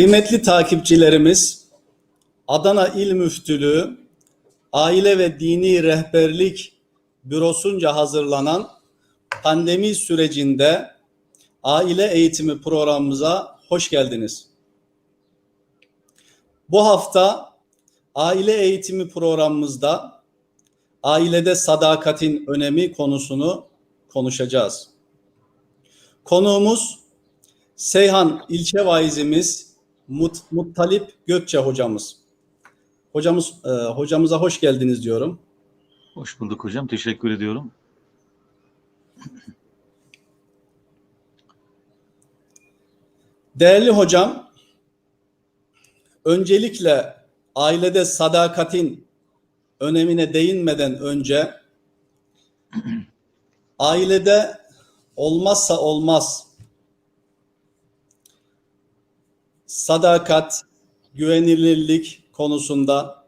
Kıymetli takipçilerimiz, Adana İl Müftülüğü Aile ve Dini Rehberlik Bürosunca hazırlanan pandemi sürecinde aile eğitimi programımıza hoş geldiniz. Bu hafta aile eğitimi programımızda ailede sadakatin önemi konusunu konuşacağız. Konuğumuz Seyhan ilçe vaizimiz Mut, Muttalip Gökçe hocamız. Hocamız e, hocamıza hoş geldiniz diyorum. Hoş bulduk hocam. Teşekkür ediyorum. Değerli hocam, öncelikle ailede sadakatin önemine değinmeden önce ailede olmazsa olmaz sadakat, güvenilirlik konusunda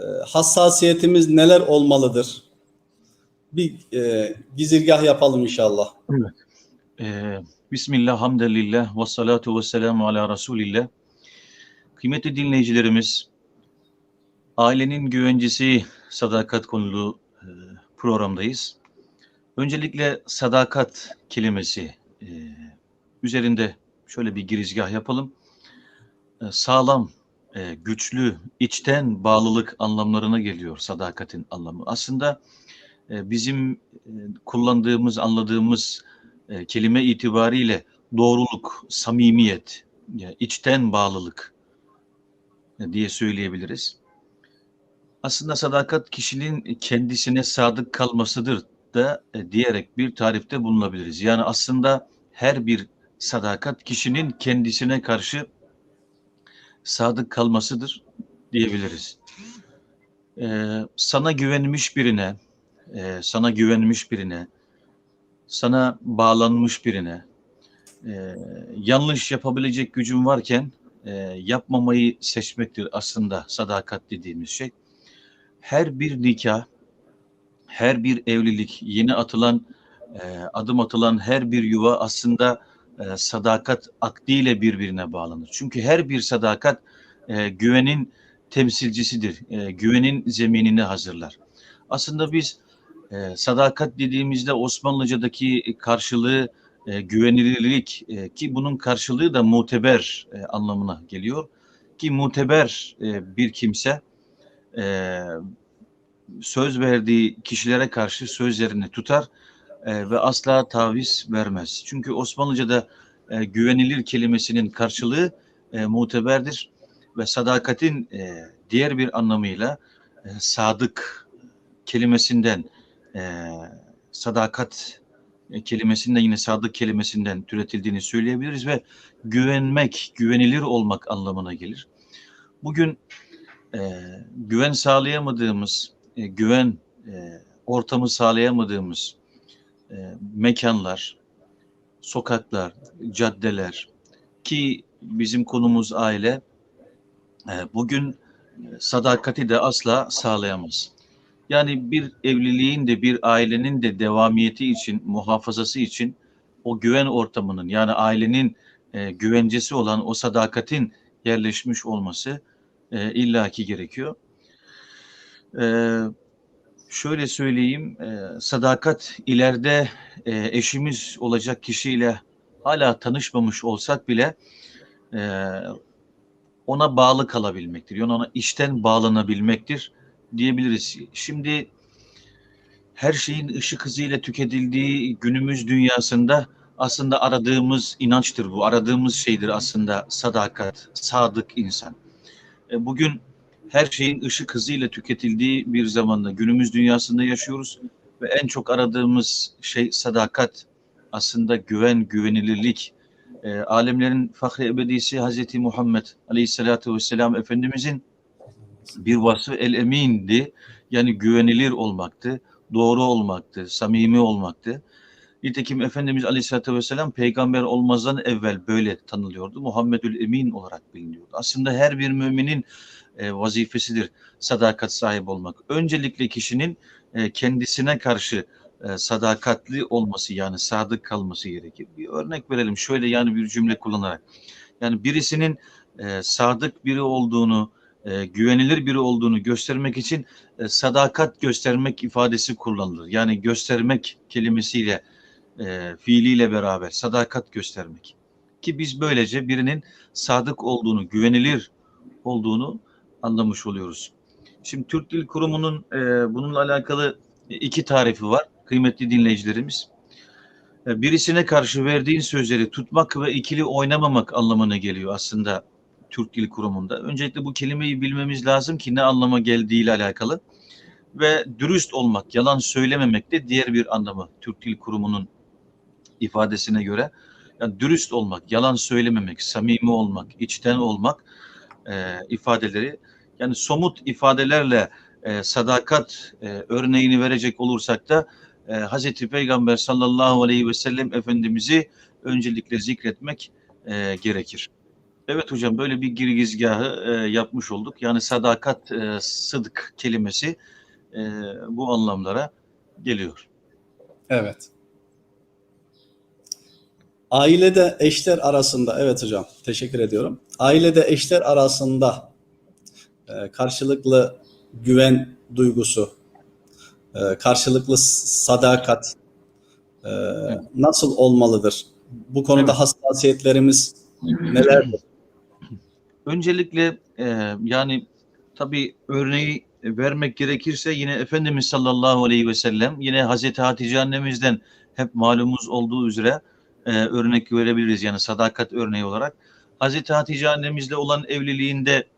e, hassasiyetimiz neler olmalıdır? Bir e, gizirgah yapalım inşallah. Ee, Bismillah, hamdülillah, ve salatu ve selamu ala Resulillah. Kıymetli dinleyicilerimiz, ailenin güvencesi sadakat konulu e, programdayız. Öncelikle sadakat kelimesi e, üzerinde şöyle bir girizgah yapalım. E, sağlam, e, güçlü, içten bağlılık anlamlarına geliyor sadakatin anlamı. Aslında e, bizim e, kullandığımız, anladığımız kelime itibariyle doğruluk, samimiyet, içten bağlılık diye söyleyebiliriz. Aslında sadakat kişinin kendisine sadık kalmasıdır da diyerek bir tarifte bulunabiliriz. Yani aslında her bir sadakat kişinin kendisine karşı sadık kalmasıdır diyebiliriz. Ee, sana güvenmiş birine, e, sana güvenmiş birine, sana bağlanmış birine, e, yanlış yapabilecek gücün varken e, yapmamayı seçmektir aslında sadakat dediğimiz şey. Her bir nikah, her bir evlilik, yeni atılan, e, adım atılan her bir yuva aslında e, sadakat akdiyle birbirine bağlanır. Çünkü her bir sadakat e, güvenin temsilcisidir. E, güvenin zeminini hazırlar. Aslında biz e, sadakat dediğimizde Osmanlıca'daki karşılığı e, güvenilirlik e, ki bunun karşılığı da muteber e, anlamına geliyor. Ki muteber e, bir kimse e, söz verdiği kişilere karşı sözlerini tutar e, ve asla taviz vermez. Çünkü Osmanlıca'da e, güvenilir kelimesinin karşılığı e, muteberdir ve sadakatin e, diğer bir anlamıyla e, sadık kelimesinden e, sadakat kelimesinden yine sadık kelimesinden türetildiğini söyleyebiliriz ve güvenmek, güvenilir olmak anlamına gelir. Bugün e, güven sağlayamadığımız, e, güven e, ortamı sağlayamadığımız e, mekanlar, sokaklar, caddeler ki bizim konumuz aile e, bugün sadakati de asla sağlayamaz. Yani bir evliliğin de bir ailenin de devamiyeti için, muhafazası için o güven ortamının yani ailenin e, güvencesi olan o sadakatin yerleşmiş olması e, illaki gerekiyor. E, şöyle söyleyeyim, e, sadakat ileride e, eşimiz olacak kişiyle hala tanışmamış olsak bile e, ona bağlı kalabilmektir. Yani ona içten bağlanabilmektir diyebiliriz. Şimdi her şeyin ışık hızıyla tüketildiği günümüz dünyasında aslında aradığımız inançtır bu. Aradığımız şeydir aslında sadakat, sadık insan. E, bugün her şeyin ışık hızıyla tüketildiği bir zamanda günümüz dünyasında yaşıyoruz ve en çok aradığımız şey sadakat, aslında güven, güvenilirlik. E, alemlerin fahri ebedisi Hazreti Muhammed Aleyhisselatü Vesselam Efendimizin bir vasfı el emindi. Yani güvenilir olmaktı, doğru olmaktı, samimi olmaktı. Nitekim Efendimiz Aleyhisselatü Vesselam peygamber olmazdan evvel böyle tanılıyordu. Muhammedül Emin olarak biliniyordu. Aslında her bir müminin e, vazifesidir sadakat sahibi olmak. Öncelikle kişinin e, kendisine karşı e, sadakatli olması yani sadık kalması gerekir. Bir örnek verelim şöyle yani bir cümle kullanarak. Yani birisinin sadık biri olduğunu, güvenilir biri olduğunu göstermek için sadakat göstermek ifadesi kullanılır. Yani göstermek kelimesiyle, fiiliyle beraber sadakat göstermek. Ki biz böylece birinin sadık olduğunu, güvenilir olduğunu anlamış oluyoruz. Şimdi Türk Dil Kurumu'nun e, bununla alakalı iki tarifi var kıymetli dinleyicilerimiz. E, birisine karşı verdiğin sözleri tutmak ve ikili oynamamak anlamına geliyor aslında Türk Dil Kurumu'nda. Öncelikle bu kelimeyi bilmemiz lazım ki ne anlama geldiğiyle alakalı. Ve dürüst olmak, yalan söylememek de diğer bir anlamı Türk Dil Kurumu'nun ifadesine göre. Yani dürüst olmak, yalan söylememek, samimi olmak, içten olmak e, ifadeleri. Yani somut ifadelerle e, sadakat e, örneğini verecek olursak da e, Hazreti Peygamber sallallahu aleyhi ve sellem Efendimiz'i öncelikle zikretmek e, gerekir. Evet hocam böyle bir girgizgahı e, yapmış olduk. Yani sadakat, e, sıdık kelimesi e, bu anlamlara geliyor. Evet. Ailede eşler arasında, evet hocam teşekkür ediyorum. Ailede eşler arasında e, karşılıklı güven duygusu, e, karşılıklı sadakat e, nasıl olmalıdır? Bu konuda Evet. hassasiyetlerimiz nelerdir? Öncelikle e, yani tabii örneği vermek gerekirse yine Efendimiz sallallahu aleyhi ve sellem yine Hazreti Hatice annemizden hep malumuz olduğu üzere e, örnek verebiliriz yani sadakat örneği olarak. Hazreti Hatice annemizle olan evliliğinde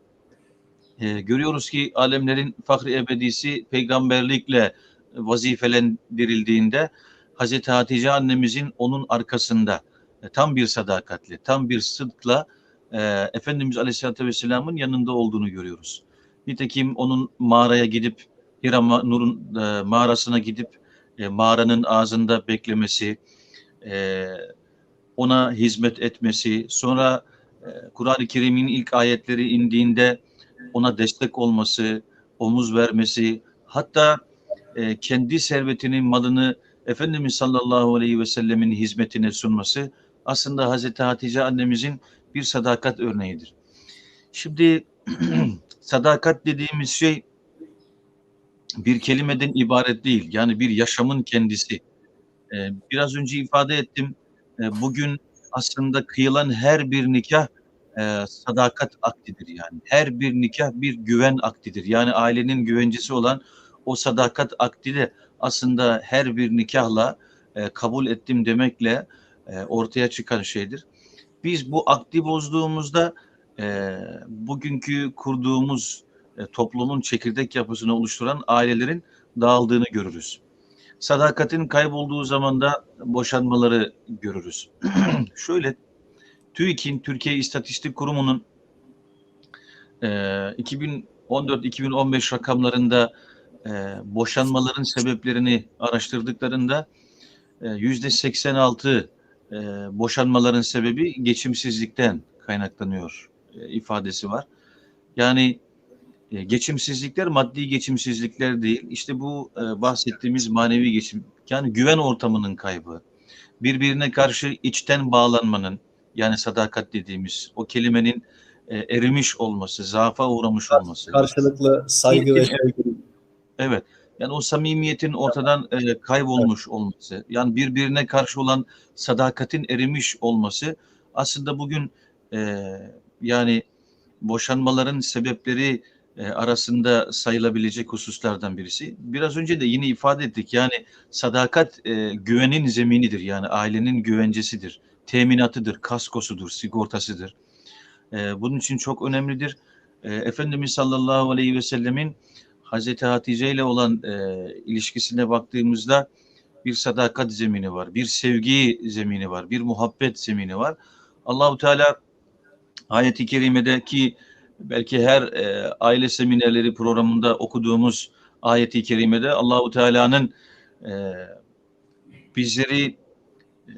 e, görüyoruz ki alemlerin fahri ebedisi peygamberlikle vazifelendirildiğinde Hazreti Hatice annemizin onun arkasında e, tam bir sadakatle, tam bir sıdkla e, Efendimiz Aleyhisselatü Vesselam'ın yanında olduğunu görüyoruz. Nitekim onun mağaraya gidip Hira Nur'un e, mağarasına gidip e, mağaranın ağzında beklemesi, e, ona hizmet etmesi, sonra Kur'an-ı Kerim'in ilk ayetleri indiğinde ona destek olması, omuz vermesi, hatta e, kendi servetinin malını Efendimiz sallallahu aleyhi ve sellemin hizmetine sunması aslında Hazreti Hatice annemizin bir sadakat örneğidir. Şimdi sadakat dediğimiz şey bir kelimeden ibaret değil. Yani bir yaşamın kendisi. Ee, biraz önce ifade ettim. Ee, bugün aslında kıyılan her bir nikah e, sadakat aktidir yani. Her bir nikah bir güven aktidir. Yani ailenin güvencesi olan o sadakat akdi de aslında her bir nikahla e, kabul ettim demekle e, ortaya çıkan şeydir. Biz bu akdi bozduğumuzda e, bugünkü kurduğumuz e, toplumun çekirdek yapısını oluşturan ailelerin dağıldığını görürüz. Sadakatin kaybolduğu zaman da boşanmaları görürüz. Şöyle TÜİK'in Türkiye İstatistik Kurumu'nun e, 2014-2015 rakamlarında e, boşanmaların sebeplerini araştırdıklarında e, yüzde 86 e, boşanmaların sebebi geçimsizlikten kaynaklanıyor e, ifadesi var. Yani geçimsizlikler maddi geçimsizlikler değil. İşte bu e, bahsettiğimiz manevi geçim yani güven ortamının kaybı, birbirine karşı içten bağlanmanın yani sadakat dediğimiz o kelimenin e, erimiş olması, zaafa uğramış olması. Karşılıklı saygı ve sevgi. Evet. Yani o samimiyetin ortadan e, kaybolmuş olması, yani birbirine karşı olan sadakatin erimiş olması aslında bugün e, yani boşanmaların sebepleri e, arasında sayılabilecek hususlardan birisi. Biraz önce de yine ifade ettik. Yani sadakat e, güvenin zeminidir. Yani ailenin güvencesidir. Teminatıdır, kaskosudur, sigortasıdır. E, bunun için çok önemlidir. E, Efendimiz sallallahu aleyhi ve sellemin Hazreti Hatice ile olan e, ilişkisine baktığımızda bir sadakat zemini var, bir sevgi zemini var, bir muhabbet zemini var. Allahu Teala ayet-i kerimedeki belki her e, aile seminerleri programında okuduğumuz ayet-i kerimede Allahu Teala'nın e, bizleri e,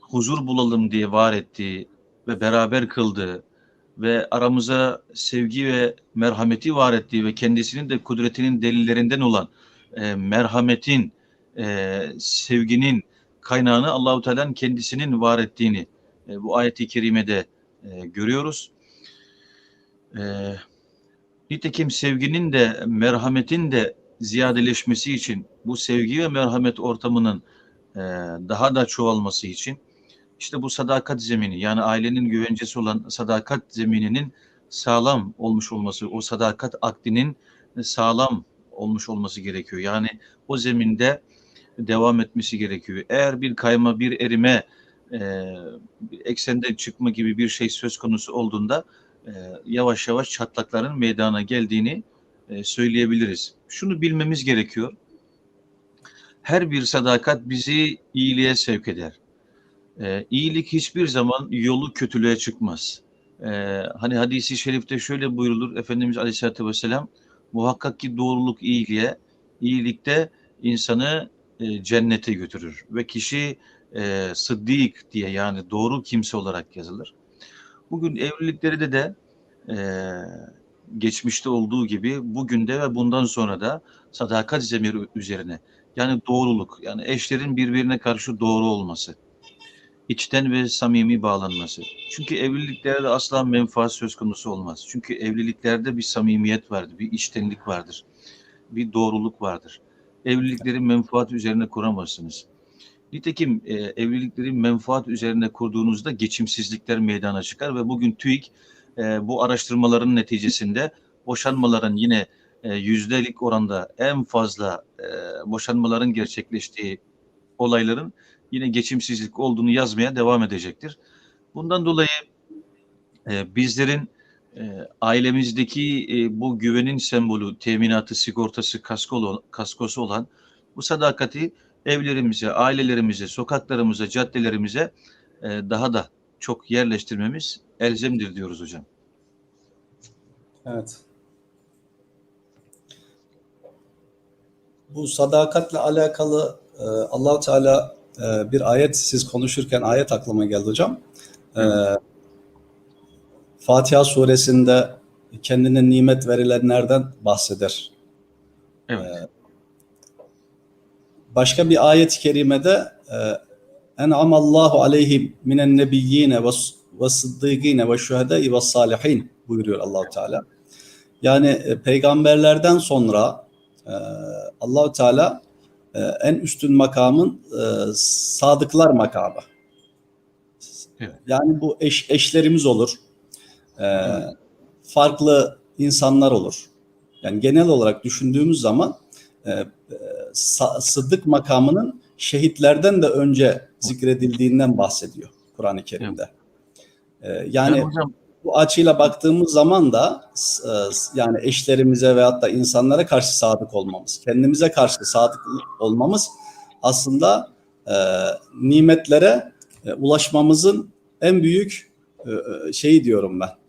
huzur bulalım diye var ettiği ve beraber kıldığı ve aramıza sevgi ve merhameti var ettiği ve kendisinin de kudretinin delillerinden olan e, merhametin e, sevginin kaynağını Allahu Teala'nın kendisinin var ettiğini e, bu ayeti kerimede e, görüyoruz. E, nitekim sevginin de merhametin de ziyadeleşmesi için bu sevgi ve merhamet ortamının e, daha da çoğalması için işte bu sadakat zemini yani ailenin güvencesi olan sadakat zemininin sağlam olmuş olması, o sadakat akdinin sağlam olmuş olması gerekiyor. Yani o zeminde devam etmesi gerekiyor. Eğer bir kayma, bir erime, e, eksenden çıkma gibi bir şey söz konusu olduğunda e, yavaş yavaş çatlakların meydana geldiğini e, söyleyebiliriz. Şunu bilmemiz gerekiyor. Her bir sadakat bizi iyiliğe sevk eder. E, iyilik hiçbir zaman yolu kötülüğe çıkmaz. E, hani hadisi şerifte şöyle buyurulur Efendimiz Aleyhisselatü Vesselam muhakkak ki doğruluk iyiliğe, iyilikte insanı cennete götürür ve kişi e, sıddık diye yani doğru kimse olarak yazılır. Bugün evliliklerde de e, geçmişte olduğu gibi bugün de ve bundan sonra da sadakat zemiri üzerine yani doğruluk yani eşlerin birbirine karşı doğru olması içten ve samimi bağlanması. Çünkü evliliklerde asla menfaat söz konusu olmaz. Çünkü evliliklerde bir samimiyet vardır, bir içtenlik vardır, bir doğruluk vardır. Evlilikleri menfaat üzerine kuramazsınız. Nitekim e, evlilikleri menfaat üzerine kurduğunuzda geçimsizlikler meydana çıkar ve bugün TÜİK e, bu araştırmaların neticesinde boşanmaların yine e, yüzdelik oranda en fazla e, boşanmaların gerçekleştiği olayların yine geçimsizlik olduğunu yazmaya devam edecektir. Bundan dolayı e, bizlerin e, ailemizdeki e, bu güvenin sembolü, teminatı, sigortası, kaskolu, kaskosu olan bu sadakati evlerimize, ailelerimize, sokaklarımıza, caddelerimize e, daha da çok yerleştirmemiz elzemdir diyoruz hocam. Evet. Bu sadakatle alakalı e, allah Teala e, bir ayet siz konuşurken ayet aklıma geldi hocam. E, Fatiha suresinde kendine nimet verilenlerden bahseder. Evet. E, başka bir ayet-i kerimede e, en'amallahu aleyhim minen nebiyyine ve sıddıkine ve şühedai ve salihin buyuruyor Allahu Teala. Yani e, peygamberlerden sonra e, Allahu Teala e, en üstün makamın e, sadıklar makamı. Evet. Yani bu eş, eşlerimiz olur. E, farklı insanlar olur. Yani genel olarak düşündüğümüz zaman e, sıddık makamının şehitlerden de önce zikredildiğinden bahsediyor Kur'an-ı Kerim'de. E, yani hocam bu açıyla baktığımız zaman da e, yani eşlerimize veyahut da insanlara karşı sadık olmamız, kendimize karşı sadık olmamız aslında e, nimetlere e, ulaşmamızın en büyük e, şeyi diyorum ben.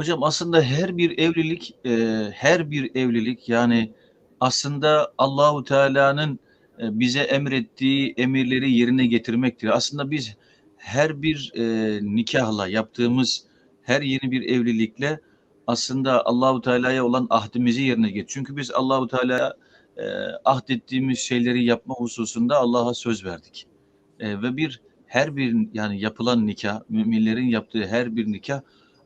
Hocam aslında her bir evlilik e, her bir evlilik yani aslında Allahu Teala'nın e, bize emrettiği emirleri yerine getirmektir. Aslında biz her bir e, nikahla yaptığımız her yeni bir evlilikle aslında Allahu Teala'ya olan ahdimizi yerine getiriyoruz. Çünkü biz Allahu Teala'ya e, ahdettiğimiz şeyleri yapma hususunda Allah'a söz verdik. E, ve bir her bir yani yapılan nikah, müminlerin yaptığı her bir nikah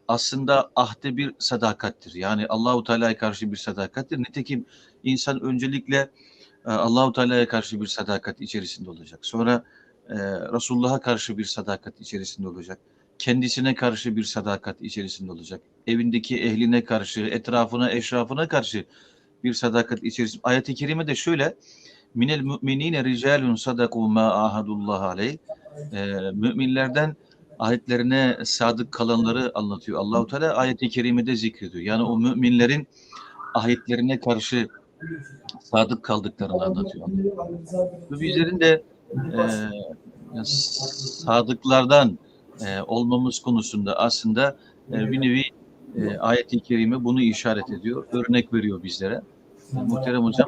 aslında ahde bir sadakattir. Yani Allahu Teala'ya karşı bir sadakattir. Nitekim insan öncelikle e, Allahu Teala'ya karşı bir sadakat içerisinde olacak. Sonra e, Resulullah'a karşı bir sadakat içerisinde olacak. Kendisine karşı bir sadakat içerisinde olacak. Evindeki ehline karşı, etrafına, eşrafına karşı bir sadakat içerisinde. Ayet-i kerime de şöyle. Minel müminine ricalun sadaku ma ahadullah aleyh. E, ayetlerine sadık kalanları anlatıyor. Allahu Teala ayet-i kerimede zikrediyor. Yani o müminlerin ayetlerine karşı sadık kaldıklarını anlatıyor. Ve bizlerin de e, sadıklardan e, olmamız konusunda aslında e, bir nevi e, ayet-i kerime bunu işaret ediyor. Örnek veriyor bizlere. Muhterem hocam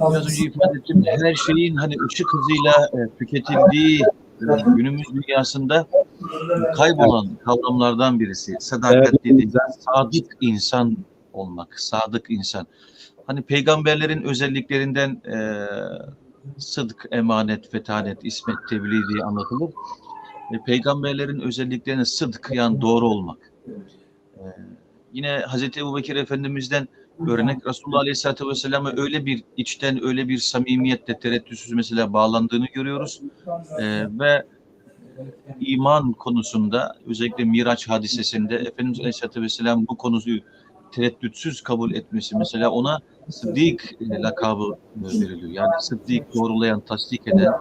biraz önce ifade ettim. Her şeyin hani ışık hızıyla e, tüketildiği günümüz dünyasında kaybolan kavramlardan birisi. Sadakat dediğimiz sadık insan olmak, sadık insan. Hani peygamberlerin özelliklerinden e, sıdk, emanet, fetanet, ismet, tebliğ diye anlatılır. E, peygamberlerin özelliklerine sıdk yani doğru olmak. E, yine Hazreti Ebubekir Efendimiz'den örnek Resulullah Aleyhisselatü Vesselam'a öyle bir içten öyle bir samimiyetle tereddütsüz mesela bağlandığını görüyoruz. E, ve iman konusunda özellikle Miraç hadisesinde Efendimiz Aleyhisselatü Vesselam bu konuyu tereddütsüz kabul etmesi mesela ona Sıddık e, lakabı veriliyor. Yani Sıddık doğrulayan, tasdik eden,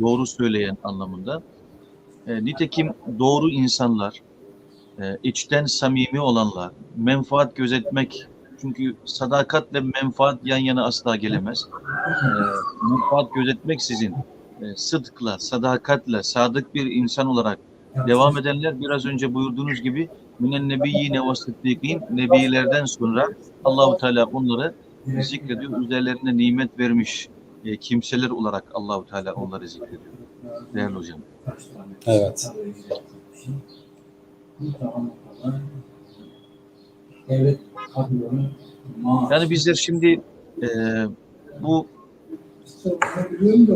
doğru söyleyen anlamında. E, nitekim doğru insanlar, e, içten samimi olanlar, menfaat gözetmek, çünkü sadakatle menfaat yan yana asla gelemez. E, menfaat gözetmek sizin e, sıdkla, sadakatle, sadık bir insan olarak devam edenler biraz önce buyurduğunuz gibi minen nebiyyine ve sıddıkîn nebilerden sonra Allahu Teala onları zikrediyor. Üzerlerine nimet vermiş e, kimseler olarak Allahu Teala onları zikrediyor. Değerli hocam. Evet. Devlet maaş. Yani bizler şimdi e, bu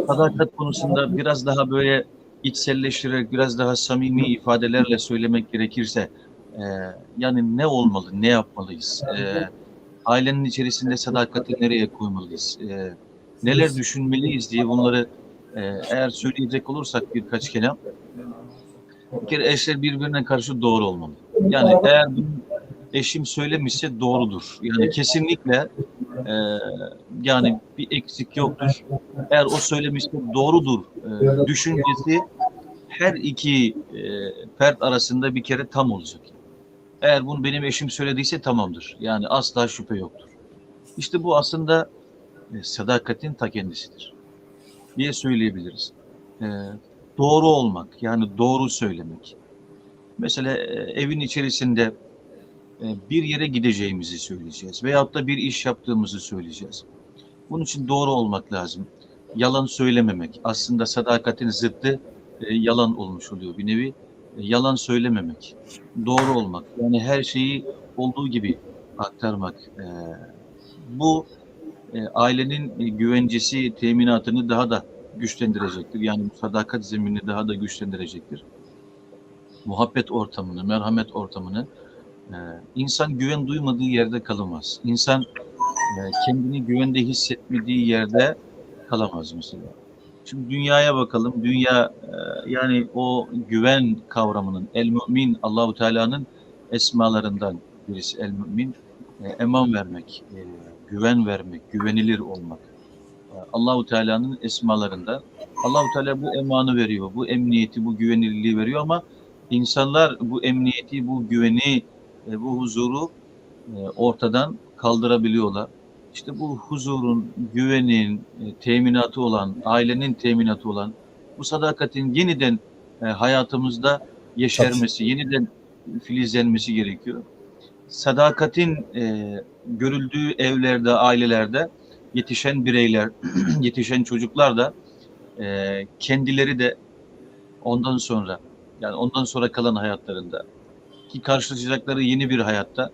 sadakat konusunda biraz daha böyle içselleştirerek, biraz daha samimi ifadelerle söylemek gerekirse e, yani ne olmalı, ne yapmalıyız? E, ailenin içerisinde sadakati nereye koymalıyız? E, neler düşünmeliyiz diye bunları e, eğer söyleyecek olursak birkaç kelam bir kere eşler birbirine karşı doğru olmalı. Yani eğer bunu eşim söylemişse doğrudur. Yani kesinlikle e, yani bir eksik yoktur. Eğer o söylemişse doğrudur e, düşüncesi her iki e, fert arasında bir kere tam olacak. Eğer bunu benim eşim söylediyse tamamdır. Yani asla şüphe yoktur. İşte bu aslında e, sadakatin ta kendisidir diye söyleyebiliriz. E, doğru olmak yani doğru söylemek. Mesela e, evin içerisinde bir yere gideceğimizi söyleyeceğiz veyahut da bir iş yaptığımızı söyleyeceğiz. Bunun için doğru olmak lazım. Yalan söylememek. Aslında sadakatin zıttı e, yalan olmuş oluyor bir nevi. E, yalan söylememek. Doğru olmak. Yani her şeyi olduğu gibi aktarmak. E, bu e, ailenin e, güvencesi, teminatını daha da güçlendirecektir. Yani sadakat zeminini daha da güçlendirecektir. Muhabbet ortamını, merhamet ortamını ee, insan güven duymadığı yerde kalamaz. İnsan e, kendini güvende hissetmediği yerde kalamaz mesela. Şimdi dünyaya bakalım. Dünya e, yani o güven kavramının el mümin Allahu Teala'nın esmalarından birisi el mümin. E, eman vermek, e, güven vermek, güvenilir olmak. E, Allahu Teala'nın esmalarından. Allahu Teala bu emanı veriyor, bu emniyeti, bu güvenilirliği veriyor ama insanlar bu emniyeti, bu güveni e, bu huzuru e, ortadan kaldırabiliyorlar. İşte bu huzurun, güvenin e, teminatı olan, ailenin teminatı olan bu sadakatin yeniden e, hayatımızda yeşermesi, yeniden filizlenmesi gerekiyor. Sadakatin e, görüldüğü evlerde, ailelerde yetişen bireyler, yetişen çocuklar da e, kendileri de ondan sonra yani ondan sonra kalan hayatlarında ki karşılaşacakları yeni bir hayatta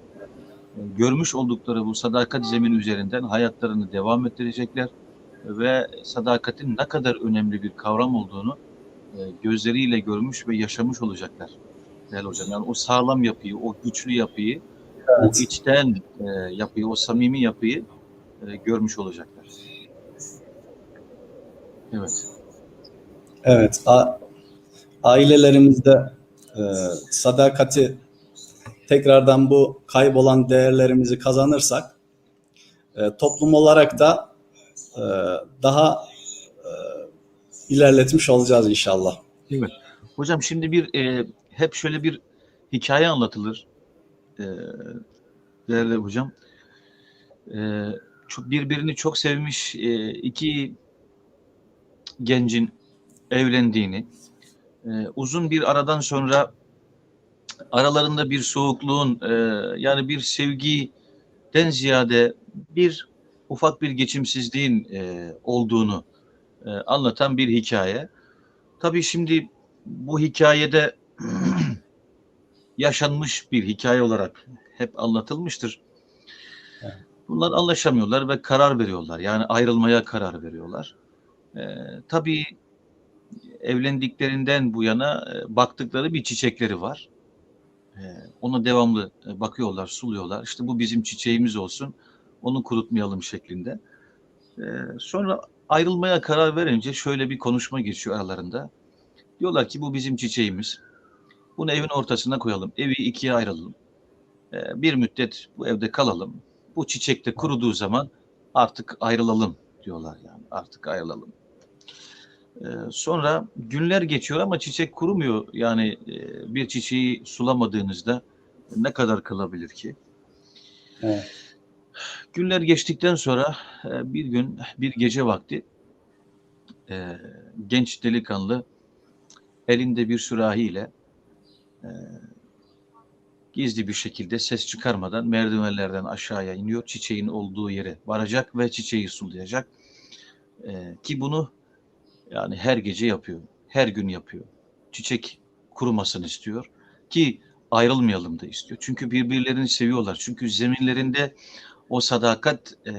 e, görmüş oldukları bu sadakat zemin üzerinden hayatlarını devam ettirecekler ve sadakatin ne kadar önemli bir kavram olduğunu e, gözleriyle görmüş ve yaşamış olacaklar. Değerli hocam yani o sağlam yapıyı, o güçlü yapıyı, o içten e, yapıyı, o samimi yapıyı görmüş olacaklar. Evet. Evet. A- ailelerimizde e, sadakati tekrardan bu kaybolan değerlerimizi kazanırsak e, toplum olarak da e, daha e, ilerletmiş olacağız inşallah. Evet. Hocam şimdi bir e, hep şöyle bir hikaye anlatılır. E, değerli hocam. Çok birbirini çok sevmiş iki gencin evlendiğini, uzun bir aradan sonra aralarında bir soğukluğun e, yani bir sevgiden ziyade bir ufak bir geçimsizliğin e, olduğunu e, anlatan bir hikaye. Tabii şimdi bu hikayede yaşanmış bir hikaye olarak hep anlatılmıştır. Bunlar anlaşamıyorlar ve karar veriyorlar. Yani ayrılmaya karar veriyorlar. Ee, tabii evlendiklerinden bu yana e, baktıkları bir çiçekleri var. Ee, ona devamlı e, bakıyorlar, suluyorlar. İşte bu bizim çiçeğimiz olsun, onu kurutmayalım şeklinde. Ee, sonra ayrılmaya karar verince şöyle bir konuşma geçiyor aralarında. Diyorlar ki bu bizim çiçeğimiz. Bunu evin ortasına koyalım. Evi ikiye ayıralım. Ee, bir müddet bu evde kalalım. Bu çiçek de kuruduğu zaman artık ayrılalım diyorlar yani. Artık ayrılalım. Ee, sonra günler geçiyor ama çiçek kurumuyor. Yani e, bir çiçeği sulamadığınızda ne kadar kalabilir ki? Evet. Günler geçtikten sonra e, bir gün bir gece vakti e, genç delikanlı elinde bir sürahiyle gizli bir şekilde ses çıkarmadan merdivenlerden aşağıya iniyor. Çiçeğin olduğu yere varacak ve çiçeği sulayacak. Ki bunu yani her gece yapıyor. Her gün yapıyor. Çiçek kurumasını istiyor. Ki ayrılmayalım da istiyor. Çünkü birbirlerini seviyorlar. Çünkü zeminlerinde o sadakat e,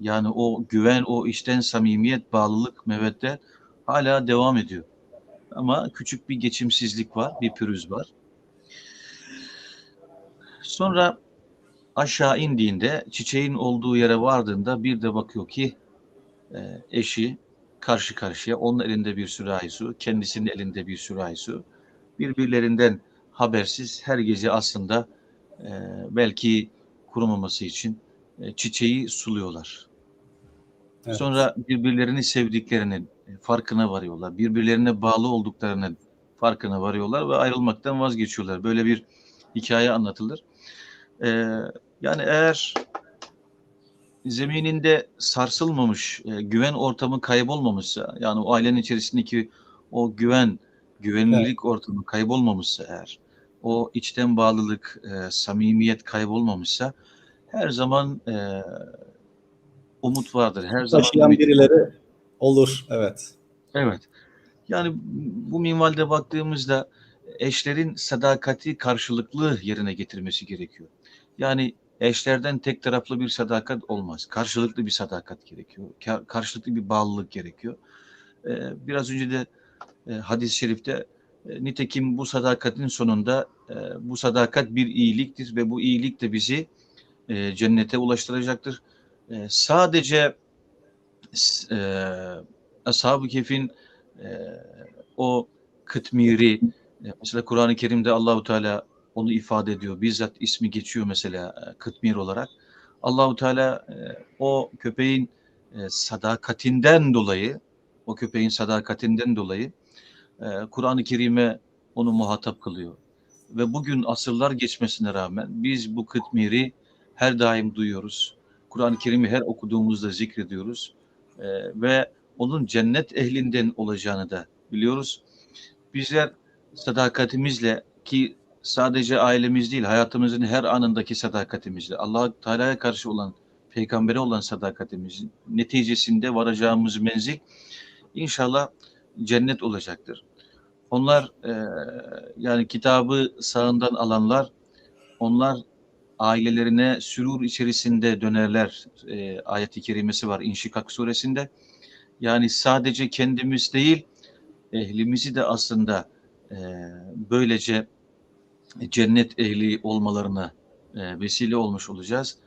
yani o güven, o işten samimiyet, bağlılık, meveddet hala devam ediyor. Ama küçük bir geçimsizlik var, bir pürüz var. Sonra aşağı indiğinde, çiçeğin olduğu yere vardığında bir de bakıyor ki e, eşi karşı karşıya, onun elinde bir sürahi su, kendisinin elinde bir sürahi su. Birbirlerinden habersiz her gece aslında e, belki kurumaması için e, çiçeği suluyorlar. Evet. Sonra birbirlerini sevdiklerinin farkına varıyorlar. Birbirlerine bağlı olduklarının farkına varıyorlar ve ayrılmaktan vazgeçiyorlar. Böyle bir hikaye anlatılır. Ee, yani eğer zemininde sarsılmamış, e, güven ortamı kaybolmamışsa, yani o ailenin içerisindeki o güven, güvenilirlik ortamı kaybolmamışsa eğer, o içten bağlılık, e, samimiyet kaybolmamışsa her zaman e, umut vardır. Her zaman Taşıyan ümit- birileri olur. Evet. Evet. Yani bu minvalde baktığımızda eşlerin sadakati karşılıklı yerine getirmesi gerekiyor. Yani eşlerden tek taraflı bir sadakat olmaz. Karşılıklı bir sadakat gerekiyor. Ka- Karşılıklı bir bağlılık gerekiyor. Ee, biraz önce de e, hadis-i şerifte e, nitekim bu sadakatin sonunda e, bu sadakat bir iyiliktir ve bu iyilik de bizi e, cennete ulaştıracaktır. E, sadece e, Ashab-ı Kehf'in e, o kıtmiri e, mesela Kur'an-ı Kerim'de Allahu Teala onu ifade ediyor. Bizzat ismi geçiyor mesela e, kıtmir olarak. Allahu Teala e, o köpeğin e, sadakatinden dolayı o köpeğin sadakatinden dolayı Kur'an-ı Kerim'e onu muhatap kılıyor. Ve bugün asırlar geçmesine rağmen biz bu kıtmiri her daim duyuyoruz. Kur'an-ı Kerim'i her okuduğumuzda zikrediyoruz. Ve onun cennet ehlinden olacağını da biliyoruz. Bizler sadakatimizle ki sadece ailemiz değil hayatımızın her anındaki sadakatimizle Allah Teala'ya karşı olan peygambere olan sadakatimizin neticesinde varacağımız menzil inşallah cennet olacaktır. Onlar e, yani kitabı sağından alanlar onlar ailelerine sürur içerisinde dönerler e, ayeti kerimesi var İnşikak suresinde. Yani sadece kendimiz değil, ehlimizi de aslında e, böylece cennet ehli olmalarına e, vesile olmuş olacağız.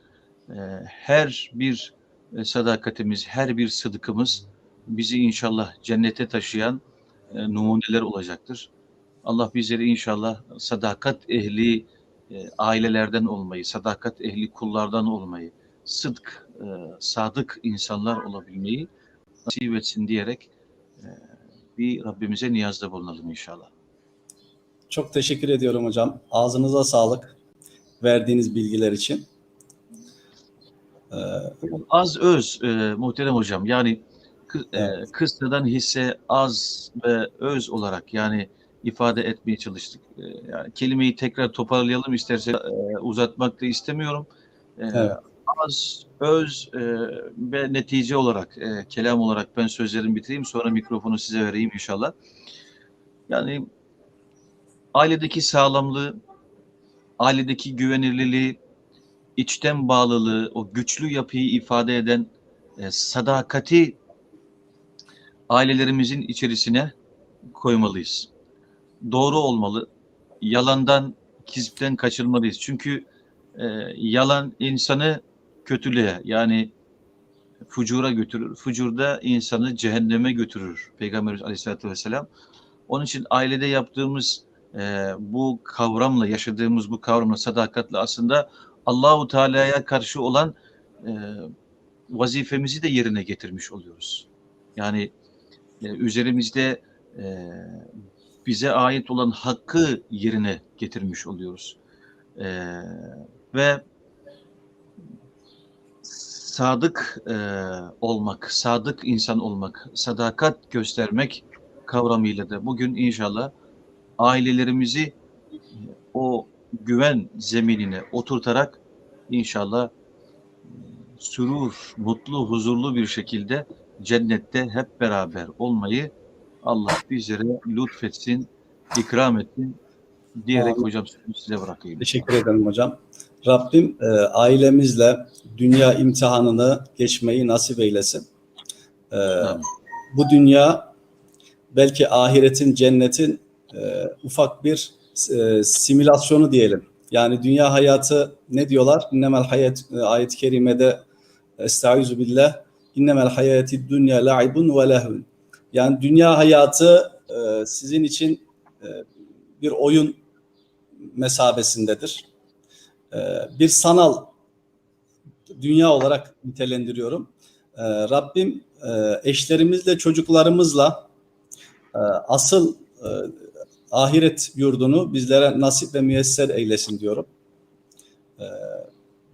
E, her bir e, sadakatimiz, her bir sıdkımız bizi inşallah cennete taşıyan e, numuneler olacaktır. Allah bizleri inşallah sadakat ehli e, ailelerden olmayı, sadakat ehli kullardan olmayı, sıdk, e, sadık insanlar olabilmeyi nasip etsin diyerek e, bir Rabbimize niyazda bulunalım inşallah. Çok teşekkür ediyorum hocam. Ağzınıza sağlık verdiğiniz bilgiler için. Ee, Az öz e, muhterem hocam yani e, Evet. kıssadan hisse az ve öz olarak yani ifade etmeye çalıştık. E, yani kelimeyi tekrar toparlayalım isterse e, uzatmak da istemiyorum. E, Evet. Az, öz e, ve netice olarak e, kelam olarak ben sözlerimi bitireyim sonra mikrofonu size vereyim inşallah. Yani ailedeki sağlamlığı, ailedeki güvenilirliği, içten bağlılığı, o güçlü yapıyı ifade eden e, sadakati ailelerimizin içerisine koymalıyız. Doğru olmalı. Yalandan, kizipten kaçırmalıyız. Çünkü e, yalan insanı kötülüğe yani fucura götürür. Fucurda insanı cehenneme götürür. Peygamberimiz Aleyhisselatü Vesselam. Onun için ailede yaptığımız e, bu kavramla, yaşadığımız bu kavramla, sadakatle aslında Allahu Teala'ya karşı olan e, vazifemizi de yerine getirmiş oluyoruz. Yani e, üzerimizde e, bize ait olan hakkı yerine getirmiş oluyoruz. E, ve sadık e, olmak, sadık insan olmak, sadakat göstermek kavramıyla da bugün inşallah ailelerimizi e, o güven zeminine oturtarak inşallah e, sürur, mutlu, huzurlu bir şekilde cennette hep beraber olmayı Allah bizlere lütfetsin, ikram etsin diyerek Amin. hocam size bırakayım. Teşekkür ederim hocam. Rabbim e, ailemizle dünya imtihanını geçmeyi nasip eylesin. E, Amin. bu dünya belki ahiretin, cennetin e, ufak bir e, simülasyonu diyelim. Yani dünya hayatı ne diyorlar? İnnemel hayat e, ayet-i kerimede Estaizu billah innemel hayati dünya la'ibun ve lehvun. Yani dünya hayatı e, sizin için e, bir oyun mesabesindedir. E, bir sanal dünya olarak nitelendiriyorum. E, Rabbim e, eşlerimizle, çocuklarımızla e, asıl e, ahiret yurdunu bizlere nasip ve müyesser eylesin diyorum. E,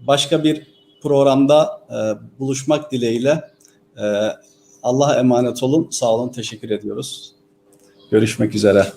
başka bir programda e, buluşmak dileğiyle e, Allah'a emanet olun. Sağ olun. Teşekkür ediyoruz. Görüşmek üzere.